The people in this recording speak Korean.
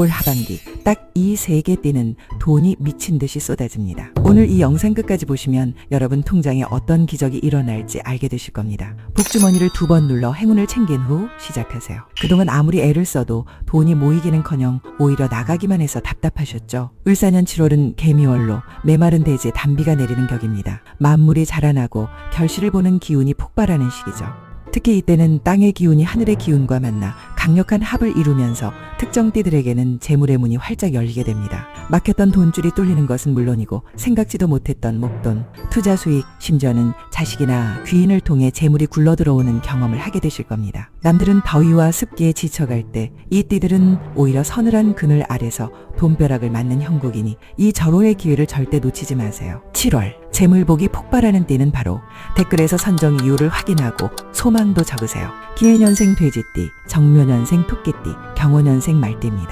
올 하반기 딱 이 세 개 띠는 돈이 미친 듯이 쏟아집니다. 오늘 이 영상 끝까지 보시면 여러분 통장에 어떤 기적이 일어날지 알게 되실 겁니다. 복주머니를 두 번 눌러 행운을 챙긴 후 시작하세요. 그동안 아무리 애를 써도 돈이 모이기는커녕 오히려 나가기만 해서 답답하셨죠. 을사년 7월은 개미월로 메마른 대지에 단비가 내리는 격입니다. 만물이 자라나고 결실을 보는 기운이 폭발하는 시기죠. 특히 이때는 땅의 기운이 하늘의 기운과 만나 강력한 합을 이루면서 특정 띠들에게는 재물의 문이 활짝 열리게 됩니다. 막혔던 돈줄이 뚫리는 것은 물론이고 생각지도 못했던 목돈, 투자 수익, 심지어는 자식이나 귀인을 통해 재물이 굴러 들어오는 경험을 하게 되실 겁니다. 남들은 더위와 습기에 지쳐갈 때 이 띠들은 오히려 서늘한 그늘 아래서 돈벼락을 맞는 형국이니 이 절호의 기회를 절대 놓치지 마세요. 7월 재물복이 폭발하는 띠는 바로 댓글에서 선정 이유를 확인하고 소망도 적으세요. 기해년생 돼지띠, 정묘년생 토끼띠, 경호년생 말띠입니다.